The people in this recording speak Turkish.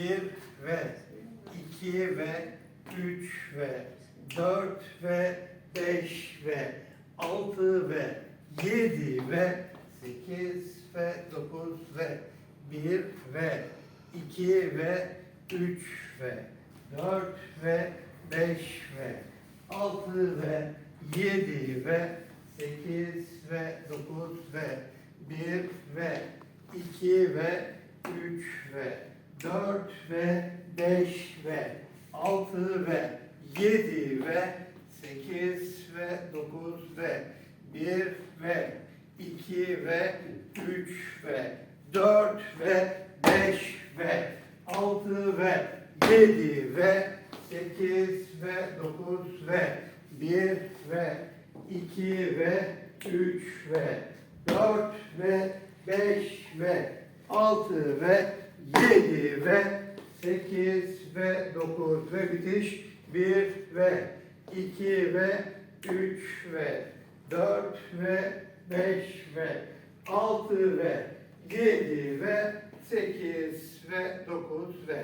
bir ve iki ve üç ve dört ve beş ve altı ve yedi ve sekiz ve dokuz ve bir ve iki ve üç ve dört ve beş ve altı ve yedi ve sekiz ve dokuz ve bir ve iki ve üç ve dört ve beş ve altı ve yedi ve sekiz ve dokuz ve bir ve iki ve üç ve dört ve beş ve altı ve yedi ve sekiz ve dokuz ve bir ve iki ve üç ve dört ve beş ve altı ve yedi ve sekiz ve dokuz ve bitiş. Bir ve iki ve üç ve dört ve beş ve altı ve yedi ve sekiz ve dokuz ve